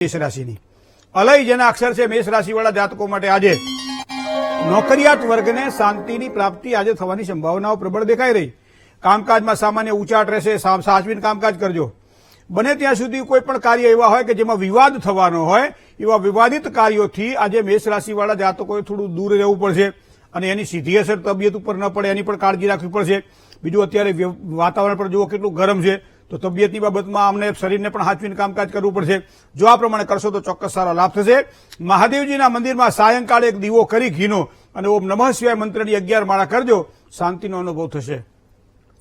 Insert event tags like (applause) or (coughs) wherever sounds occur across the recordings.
મેષ રાશિની. અલય જેના અક્ષર છે મેષ રાશિવાળા જાતકો માટે આજે નોકરિયાત વર્ગને શાંતિની પ્રાપ્તિ આજે થવાની સંભાવનાઓ પ્રબળ દેખાઈ રહી. કામકાજમાં સામાન્ય ઉચાટ રહેશે સાચવીને કામકાજ કરજો. બને ત્યાં સુધી કોઈ પણ કાર્ય એવા હોય કે જેમાં વિવાદ થવાનો હોય, એવા વિવાદિત કાર્યોથી આજે મેષ રાશિવાળા જાતકોએ થોડું દૂર રહેવું પડશે અને એની સીધી અસર તબિયત ઉપર ન પડે, એની પણ કાળજી રાખવી પડશે. બીજું અત્યારે વાતાવરણ પણ જુઓ કેટલું ગરમ છે. તો તબિયતની બાબતમાં અમને શરીરને પણ હાચવીને કામકાજ કરવું પડશે. જો આ પ્રમાણે કરશો તો ચોક્કસ સારો લાભ થશે. મહાદેવજીના મંદિરમાં સાયંકાળે એક દીવો કરી ઘીનો અને ઓમ નમઃ શિવાય મંત્રની અગિયાર માળા કરજો, શાંતિનો અનુભવ થશે.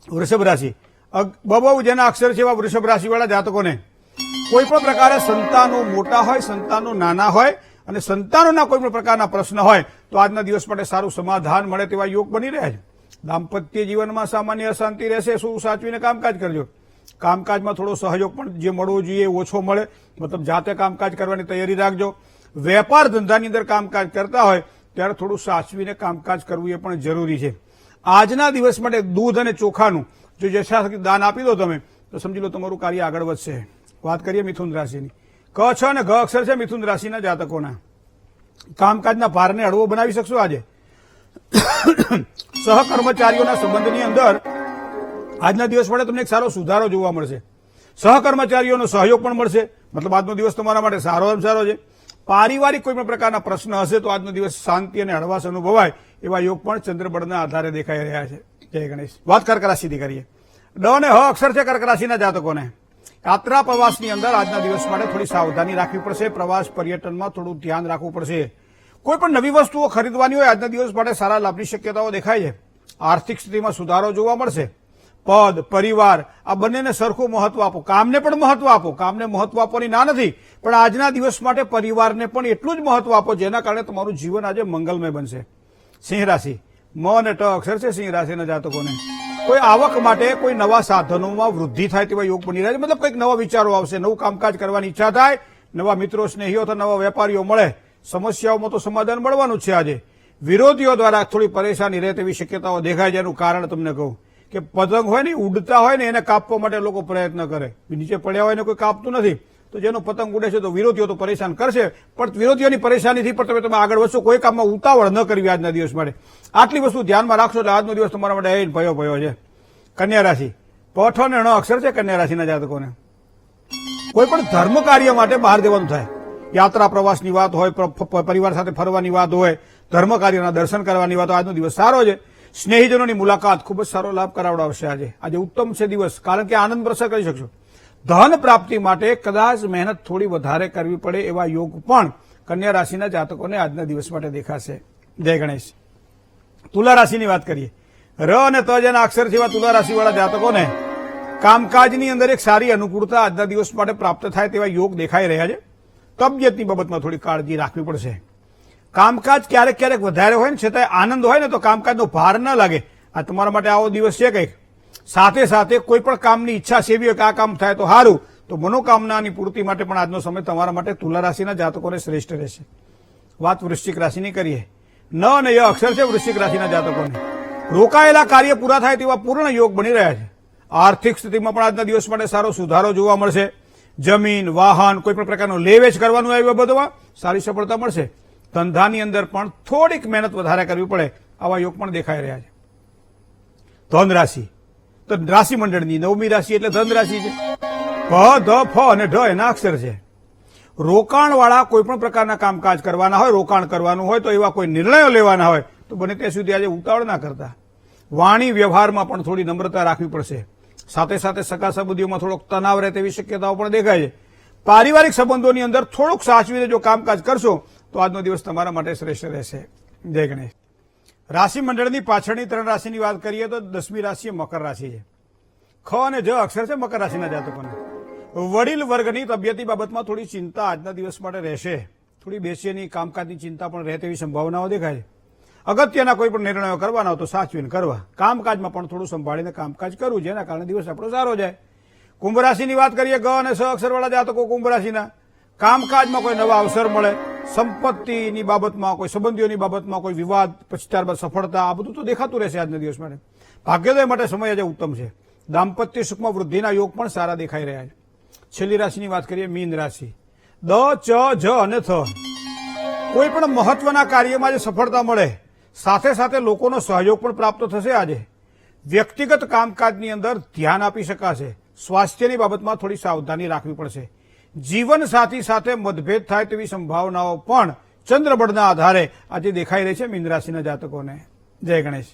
વૃષભ રાશિ. બબવ જેના અક્ષર છે એવા વૃષભ રાશિવાળા જાતકોને. કોઈ પણ પ્રકારે સંતાનો મોટા હોય, સંતાનો નાના હોય અને સંતાનોના કોઈ પણ પ્રકારના પ્રશ્ન હોય, તો આજના દિવસ માટે સારું સમાધાન મળે તેવા યોગ બની રહ્યા છે. દાંપત્ય જીવનમાં સામાન્ય અશાંતિ રહેશે શું સાચવીને કામકાજ કરજો. કામકાજમાં થોડો સહયોગ પણ જે મળવો જોઈએ ઓછો મળે. મતલબ જાતે કામકાજ કરવાની તૈયારી રાખજો. વેપાર ધંધાની અંદર કામકાજ કરતા હોય ત્યારે થોડું સાચવીને કામકાજ કરવું એ પણ જરૂરી છે. આજના દિવસ માટે દૂધ અને ચોખાનું જો યથાશક્તિ દાન આપી દો તમે, તો સમજી લો તમારું કાર્ય આગળ વધશે. વાત કરીએ મિથુન રાશિની. ક, છ અને ઘ અક્ષર છે મિથુન રાશિના જાતકોના. કામકાજના ભારને હળવો બનાવી શકશો આજે. (coughs) સહકર્મચારીઓના સંબંધની અંદર આજના દિવસ માટે તમને એક સારો સુધારો જોવા મળશે. સહકર્મચારીઓનો સહયોગ પણ મળશે. મતલબ આજનો દિવસ તમારા માટે સારો સારો છે. પારિવારિક કોઈ પણ પ્રકારના પ્રશ્ન હશે તો આજનો દિવસ શાંતિ અને હળવાશ અનુભવાય એવા યોગ પણ ચંદ્રબળના આધારે દેખાઈ રહ્યા છે. જય ગણેશ. વાત કર્ક રાશિથી કરીએ. ડ અને હ અક્ષર છે કર્ક રાશિના જાતકોને. યાત્રા પ્રવાસની અંદર આજના દિવસ માટે થોડી સાવધાની રાખવી પડશે. પ્રવાસ પર્યટનમાં થોડું ધ્યાન રાખવું પડશે. કોઈ પણ નવી વસ્તુઓ ખરીદવાની હોય આજના દિવસ માટે સારા લાભની શક્યતાઓ દેખાય છે. આર્થિક સ્થિતિમાં સુધારો જોવા મળશે. પદ, પરિવાર, આ બંનેને સરખું મહત્વ આપો. કામને પણ મહત્વ આપો. કામને મહત્વ આપવાની ના નથી, પણ આજના દિવસ માટે પરિવારને પણ એટલું જ મહત્વ આપો, જેના કારણે તમારું જીવન આજે મંગલમય બનશે. સિંહ રાશિ. મ અને ટ અક્ષર છે સિંહ રાશિના જાતકોને. કોઈ આવક માટે કોઈ નવા સાધનોમાં વૃદ્ધિ થાય તેવા યોગ બની રહ્યા છે. મતલબ કંઈક નવા વિચારો આવશે, નવું કામકાજ કરવાની ઈચ્છા થાય, નવા મિત્રો, સ્નેહીઓ અથવા નવા વેપારીઓ મળે. સમસ્યાઓમાં તો સમાધાન મળવાનું છે આજે. વિરોધીઓ દ્વારા થોડી પરેશાની રહે તેવી શક્યતાઓ દેખાય એનું કારણ તમને કહું. કે પતંગ હોય ને ઉડતા હોય ને, એને કાપવા માટે લોકો પ્રયત્ન કરે. નીચે પડ્યા હોય ને, કોઈ કાપતું નથી. તો જેનો પતંગ ઉડે છે તો વિરોધીઓ તો પરેશાન કરશે. પણ વિરોધીઓની પરેશાનીથી પણ તમે તમે આગળ વધશો. કોઈ કામમાં ઉતાવળ ન કરવી આજના દિવસ માટે. આટલી વસ્તુ ધ્યાનમાં રાખશો એટલે આજનો દિવસ તમારા માટે એ ભયો ભયો છે. કન્યા રાશિ. પઠ અને ણ અક્ષર છે કન્યા રાશિના જાતકોને. કોઈ પણ ધર્મ કાર્ય માટે બહાર દેવાનું થાય. યાત્રા પ્રવાસની વાત હોય પરિવાર સાથે ફરવાની વાત હોય, ધર્મ કાર્યના દર્શન કરવાની વાત હોય, આજનો દિવસ સારો છે. સ્નેહીજનોની મુલાકાત ખૂબ જ સારો લાભ કરાવડાવશે આજે. આજે ઉત્તમ છે દિવસ. કારણ કે આનંદ પ્રસર કરી શકશો. ધન પ્રાપ્તિ માટે કદાચ મહેનત થોડી વધારે કરવી પડે એવા યોગ પણ કન્યા રાશિના જાતકોને આજના દિવસ માટે દેખાશે. જય ગણેશ. તુલા રાશિની વાત કરીએ. ર અને ત જેના અક્ષર એવા તુલા રાશિવાળા જાતકોને કામકાજની અંદર એક સારી અનુકૂળતા આજના દિવસ માટે પ્રાપ્ત થાય તેવા યોગ દેખાઈ રહ્યા છે. તબિયતની બાબતમાં થોડી કાળજી રાખવી પડશે. કામકાજ ક્યારેક ક્યારેક વધારે હોય ને છતાંય આનંદ હોય ને તો કામકાજનો ભાર ન લાગે. આ તમારા માટે આવો દિવસ છે કંઈક. સાથે સાથે કોઈ પણ કામની ઈચ્છા સેવી હોય કે આ કામ થાય તો સારું તો મનોકામનાની પૂર્તિ માટે પણ આજનો સમય તમારા માટે તુલા રાશિના જાતકોને શ્રેષ્ઠ રહેશે. વાત વૃશ્ચિક રાશિની કરીએ. ન અને ય અક્ષર છે વૃશ્ચિક રાશિના જાતકોને. રોકાયેલા કાર્ય પૂરા થાય તેવા પૂર્ણ યોગ બની રહ્યા છે. આર્થિક સ્થિતિમાં પણ આજના દિવસ માટે સારો સુધારો જોવા મળશે. જમીન, વાહન, કોઈ પણ પ્રકારનો લેવેચ કરવાનું આવ્યું બધોમાં સારી સફળતા મળશે. ધંધાની અંદર પણ થોડીક મહેનત વધારે કરવી પડે, આવા યોગ પણ દેખાઈ રહ્યા છે. ધન રાશિ તો રાશિ મંડળની નવમી રાશિ એટલે ધન રાશિ છે. ભ ધ, ફ અને ઢ એના અક્ષર છે. રોકાણવાળા કોઈ પણ પ્રકારના કામકાજ કરવાના હોય, રોકાણ કરવાનું હોય, તો એવા કોઈ નિર્ણયો લેવાના હોય, તો બને ત્યાં સુધી આજે ઉતાવળ ના કરતા. વાણી વ્યવહારમાં પણ થોડી નમ્રતા રાખવી પડશે. સાથે સાથે સગા સંબંધીઓમાં થોડોક તણાવ રહે તેવી શક્યતાઓ પણ દેખાય છે. પારિવારિક સંબંધોની અંદર થોડુંક સાચવીને જો કામકાજ કરશો તો આજનો દિવસ તમારા માટે શ્રેષ્ઠ રહેશે. જય ગણેશ. રાશિ મંડળની પાછળની ત્રણ રાશિની વાત કરીએ તો દસમી રાશિ મકર રાશિ છે. ખ અને જ અક્ષર છે મકર રાશિના જાતકોને. વડીલ વર્ગની તબિયતી બાબતમાં થોડી ચિંતા આજના દિવસ માટે રહેશે. થોડી બેસીએની કામકાજની ચિંતા પણ રહે તેવી સંભાવનાઓ દેખાય. અગત્યના કોઈ પણ નિર્ણયો કરવાના તો સાચવીને કરવા. કામકાજમાં પણ થોડું સંભાળીને કામકાજ કરવું જેના કારણે દિવસ આપણો સારો જાય. કુંભ રાશિની વાત કરીએ, ગ અને સ અક્ષરવાળા જાતકો કુંભ રાશિના. કામકાજમાં કોઈ નવા અવસર મળે સંપત્તિની બાબતમાં કોઈ, સંબંધીઓની બાબતમાં કોઈ વિવાદ પછી ત્યારબાદ સફળતા, આ બધું તો દેખાતું રહેશે આજના દિવસ માટે. ભાગ્યોદય માટે સમય આજે ઉત્તમ છે. દાંપત્ય સુખમાં વૃદ્ધિના યોગ પણ સારા દેખાઈ રહ્યા છે. છેલ્લી રાશિની વાત કરીએ, મીન રાશિ. દ, ચ, જ અને થ. કોઈ પણ મહત્વના કાર્યમાં જે સફળતા મળે, સાથે સાથે લોકોનો સહયોગ પણ પ્રાપ્ત થશે આજે. વ્યક્તિગત કામકાજની અંદર ધ્યાન આપી શકાશે. સ્વાસ્થ્યની બાબતમાં થોડી સાવધાની રાખવી પડશે. જીવન સાથી સાથે મતભેદ થાય તેવી સંભાવનાઓ પણ ચંદ્રબળના આધારે આજે દેખાઈ રહી છે મીન જાતકોને. જય ગણેશ.